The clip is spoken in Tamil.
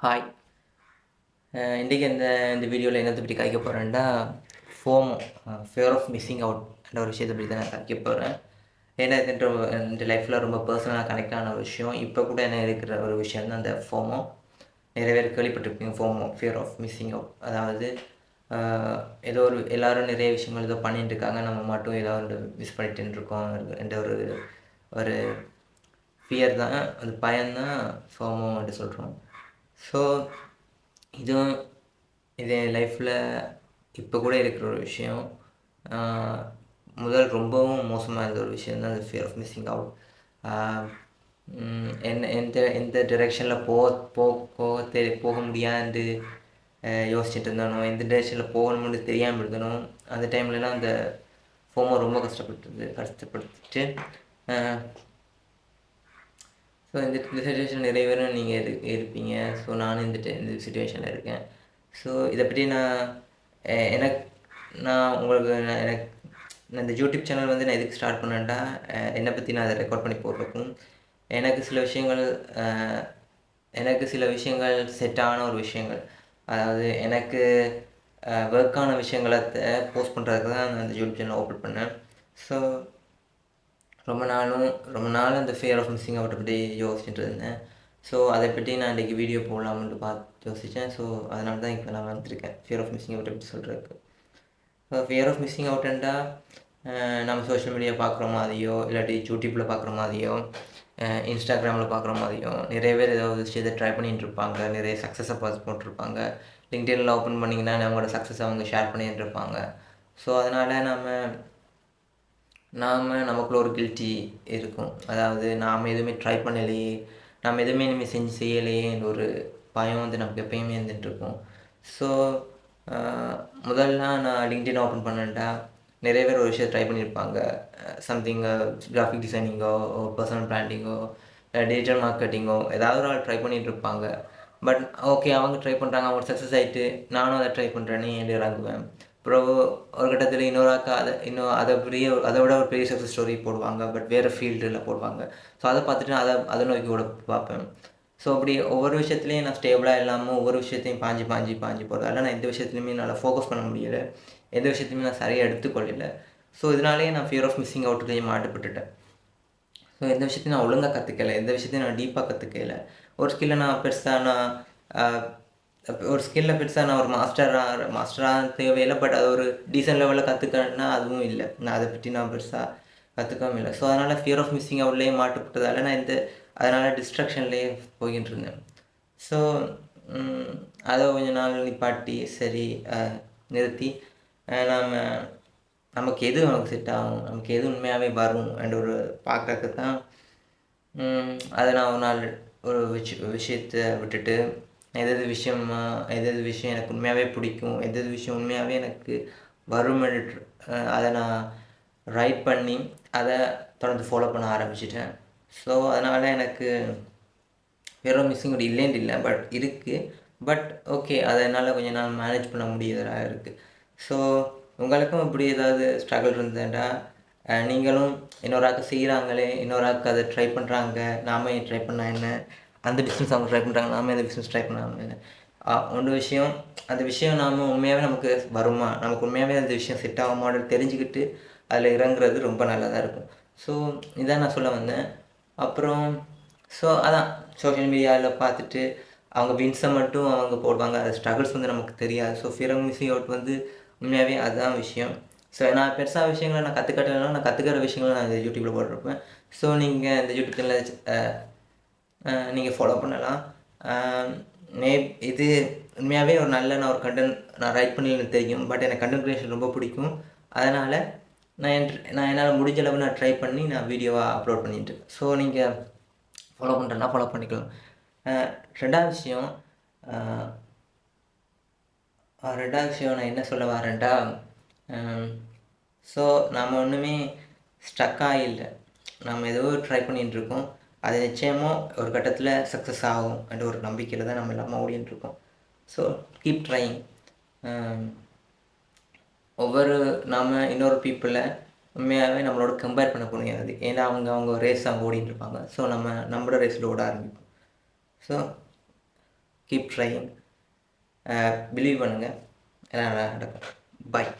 ஹாய் இன்றைக்கி இந்த இந்த வீடியோவில் என்னத்தை பற்றி கதைக்க போகிறேன்னா FOMO fear of missing out என்ற ஒரு விஷயத்தை பற்றி தான் நான் கதைக்க போகிறேன் ஏன்னா இதுன்ற இந்த லைஃப்பில் ரொம்ப பர்சனலாக கனெக்ட் ஆன ஒரு விஷயம். இப்போ கூட என்ன இருக்கிற ஒரு விஷயம் தான் அந்த ஃபோமோ நிறைய பேர் கேள்விப்பட்டிருப்பீங்க FOMO fear of missing out அதாவது ஏதோ ஒரு எல்லோரும் நிறைய விஷயங்கள் ஏதோ பண்ணிட்டு இருக்காங்க நம்ம மட்டும் ஏதோ ஒன்று மிஸ் பண்ணிட்டு இருக்கோம் என்ற ஒரு ஒரு ஃபியர் தான். அது பயம்தான் ஃபோமோ அப்படி சொல்கிறோம் ஸோ இதுவும் இது என் லைஃப்பில் இப்போ கூட இருக்கிற ஒரு விஷயம். முதல் ரொம்பவும் மோசமாக இருந்த ஒரு விஷயம் தான் அந்த ஃபியர் ஆஃப் மிஸ்ஸிங் அவுட் என்ன எந்த எந்த டிரெக்ஷனில் போக போக தெ போக முடியாது யோசிச்சுட்டு இருந்தானோ எந்த டிரெக்ஷனில் போகணும்னு தெரியாமல் இருந்தனோ அந்த டைம்லலாம் அந்த ஃபோமோ ரொம்ப கஷ்டப்பட்டு கஷ்டப்படுத்திட்டு ஸோ இந்த இந்த சுச்சுவேஷன் நிறைவேறும் நீங்கள் இரு இருப்பீங்க ஸோ நானும் இந்த இந்த சுச்சுவேஷனில் இருக்கேன். ஸோ இதை பற்றி நான் எனக்கு நான் உங்களுக்கு நான் எனக்கு நான் இந்த யூடியூப் சேனல் வந்து நான் எதுக்கு ஸ்டார்ட் பண்ணேன்டா என்னை பற்றி நான் அதை ரெக்கார்ட் பண்ணி போட்டிருக்கும் எனக்கு சில விஷயங்கள் எனக்கு சில விஷயங்கள் செட்டான ஒரு விஷயங்கள். அதாவது எனக்கு ஒர்க்கான விஷயங்களை போஸ்ட் பண்ணுறதுக்கு தான் நான் அந்த யூடியூப் சேனல் ஓப்பன் பண்ணேன். ஸோ ரொம்ப நாளும் ரொம்ப நாள் அந்த ஃபியர் ஆஃப் மிஸ்ஸிங் அவுட்டை பற்றி யோசிச்சுட்டு இருந்தேன் ஸோ அதை பற்றி நான் இன்றைக்கி வீடியோ போடலாம்னு பார்த்து யோசித்தேன் ஸோ அதனால தான் இப்போ நான் வந்திருக்கேன். ஃபியர் ஆஃப் மிஸ்ஸிங் அவுட்டை பற்றி சொல்கிறதுக்கு ஸோ ஃபியர் ஆஃப் மிஸ்ஸிங் அவுட்டுண்டா நம்ம சோஷியல் மீடியா பார்க்குற மாதிரியோ இல்லாட்டி யூடியூப்பில் பார்க்குற மாதிரியோ இன்ஸ்டாகிராமில் பார்க்குற மாதிரியோ நிறைய பேர் ஏதாவது விஷயத்தை ட்ரை பண்ணிகிட்டு இருப்பாங்க நிறைய சக்ஸஸை பார்த்து போட்டிருப்பாங்க. லிங்க்டின்ல ஓப்பன் பண்ணிங்கன்னா நம்மளோட சக்ஸஸ் அவங்க ஷேர் பண்ணிட்டு இருப்பாங்க ஸோ அதனால் நம்ம நாம் நமக்குள்ள ஒரு கில்ட்டி இருக்கும். அதாவது நாம் எதுவுமே ட்ரை பண்ணலையே நாம் எதுவுமே இனிமேல் செஞ்சு செய்யலையேன்ற ஒரு பயம் வந்து நமக்கு எப்பயுமே இருந்துகிட்ருக்கும் ஸோ முதல்ல நான் லிங்க்டின் ஓப்பன் பண்ணேன்டா. நிறைய பேர் ஒரு விஷயம் ட்ரை பண்ணியிருப்பாங்க சம்திங் கிராஃபிக் டிசைனிங்கோ பர்சனல் பிராண்டிங்கோ டிஜிட்டல் மார்க்கெட்டிங்கோ ஏதாவது ஒரு ஆள் ட்ரை பண்ணிகிட்டு இருப்பாங்க. பட் ஓகே அவங்க ட்ரை பண்ணுறாங்க அவங்க சக்ஸஸ் ஆகிட்டு நானும் அதை ட்ரை பண்ணுறேன்னு ஏன் இறங்குவேன்? அப்புறம் ஒரு கட்டத்தில் இன்னொரு அக்கா அதை இன்னும் அதை பெரிய அதை விட ஒரு பெரிய சக்ஸஸ் ஸ்டோரி போடுவாங்க. பட் வேறு ஃபீல்டில் போடுவாங்க. ஸோ அதை பார்த்துட்டு நான் அதை அதை நோக்கி கூட பார்ப்பேன். ஸோ அப்படி ஒவ்வொரு விஷயத்துலையும் நான் ஸ்டேபிளாக இல்லாமல் ஒவ்வொரு விஷயத்தையும் பாஞ்சு பாஞ்சு பாஞ்சு போகிறதால நான் எந்த விஷயத்துலையுமே என்னால் ஃபோக்கஸ் பண்ண முடியலை. எந்த விஷயத்தையுமே நான் சரியாக எடுத்துக்கொள்ளல. ஸோ இதனாலேயே நான் ஃபியர் ஆஃப் மிஸ்ஸிங் அவுட்லேயும் மாட்டுப்பட்டுட்டேன். ஸோ எந்த விஷயத்தையும் நான் ஒழுங்காக கற்றுக்கல எந்த விஷயத்தையும் நான் டீப்பாக கற்றுக்கல ஒரு ஸ்கில்லை நான் பெருசாக நான் ஒரு ஸ்கில்ல பெருசாக நான் ஒரு மாஸ்டராக மாஸ்டராக தேவையில்லை பட் அது ஒரு டீசென்ட் லெவலில் கற்றுக்கணுன்னா அதுவும் இல்லை. நான் அதை பற்றி நான் பெருசாக கற்றுக்கவும் இல்லை. ஸோ அதனால் ஃபியர் ஆஃப் மிஸ்ஸிங் அவுட்லேயே மாட்டுப்பட்டதால நான் இந்த அதனால் டிஸ்ட்ரக்ஷன்லேயே போய்கிட்டு இருந்தேன் ஸோ அதை கொஞ்ச நாள் நிப்பாட்டி சரி நிறுத்தி நாம் நமக்கு எது நமக்கு செட் ஆகும் நமக்கு எது உண்மையாகவே வரும் என்ற ஒரு பார்க்குறதுக்கு தான் அதை நான் ஒரு நாள் ஒரு விஷ விஷயத்தை விட்டுட்டு எது விஷயமா எது விஷயம் எனக்கு உண்மையாகவே பிடிக்கும் எது விஷயம் உண்மையாகவே எனக்கு வரும் அதை நான் ரைட் பண்ணி அதை தொடர்ந்து ஃபாலோ பண்ண ஆரம்பிச்சிட்டேன். ஸோ அதனால் எனக்கு வேற மிஸ்ஸிங் ஒரு இல்லைன்னு இல்லை பட் இருக்குது பட் ஓகே அதை என்னால் கொஞ்சம் நாள் மேனேஜ் பண்ண முடியதாக இருக்குது ஸோ உங்களுக்கும் இப்படி ஏதாவது ஸ்ட்ரகிள் இருந்தேன்டா நீங்களும் இன்னொரு ஆக்கு செய்கிறாங்களே இன்னொரு ஆக்கு அதை ட்ரை பண்ணுறாங்க நாம ஏன் ட்ரை பண்ணால் என்ன? அந்த பிஸ்னஸ் அவங்க ட்ரை பண்ணுறாங்க நாம அந்த பிஸ்னஸ் ட்ரை பண்ணாமல் ஒன்று விஷயம் அந்த விஷயம் நாம் உண்மையாகவே நமக்கு வருமா? நமக்கு உண்மையாகவே அந்த விஷயம் செட் ஆகுமான்னு தெரிஞ்சுக்கிட்டு அதில் இறங்குறது ரொம்ப நல்லதாக இருக்கும். ஸோ இதான் நான் சொல்ல வந்தேன். அப்புறம் ஸோ அதான் சோஷியல் மீடியாவில் பார்த்துட்டு அவங்க வின்ஸை மட்டும் அவங்க போடுவாங்க. அது ஸ்ட்ரகிள்ஸ் வந்து நமக்கு தெரியாது. ஸோ ஃபிரம் மிஸ்ஸிங் அவுட் வந்து உண்மையாகவே அதுதான் விஷயம். ஸோ நான் பெருசாக விஷயங்களை நான் கற்றுக்கட்டலாம் நான் கற்றுக்கிற விஷயங்களை நான் இந்த யூடியூப்பில் போட்டிருப்பேன். ஸோ நீங்கள் இந்த யூடியூப் சேனலில் நீங்கள் ஃபாலோ பண்ணலாம். மே இது உண்மையாகவே ஒரு நல்ல நான் ஒரு கண்டென்ட் நான் ரைட் பண்ணி எனக்கு தெரியும். பட் எனக்கு கண்டென்ட் க்ரியேஷன் ரொம்ப பிடிக்கும். அதனால் நான் என் நான் என்னால் முடிஞ்ச அளவு நான் ட்ரை பண்ணி நான் வீடியோவாக அப்லோட் பண்ணிட்டு ஸோ நீங்கள் ஃபாலோ பண்ணுறேன்னா ஃபாலோ பண்ணிக்கலாம். ரெண்டாவது விஷயம் ரெண்டாவது விஷயம் நான் என்ன சொல்ல வரேன்டா? ஸோ நாம் ஒன்றுமே ஸ்டக்காக இல்லை. நம்ம ஏதோ ட்ரை பண்ணிகிட்டு இருக்கோம். அது நிச்சயமாக ஒரு கட்டத்தில் சக்ஸஸ் ஆகும் என்ற ஒரு நம்பிக்கையில் தான் நம்ம எல்லாமே ஓடிட்டுருக்கோம் ஸோ கீப் ட்ரைங் ஒவ்வொரு நாம் இன்னொரு பீப்புளை உண்மையாகவே நம்மளோட கம்பேர் பண்ண முடியாது ஏன்னா அவங்க அவங்க ரேஸ் அவங்க ஓடிட்டு இருப்பாங்க. ஸோ நம்ம நம்மளோட ரேஸில் ஓட ஆரம்பிப்போம். ஸோ கீப் ட்ரைங் பிலீவ் பண்ணுங்கள் எல்லாம் நல்லா நடக்கும். பாய்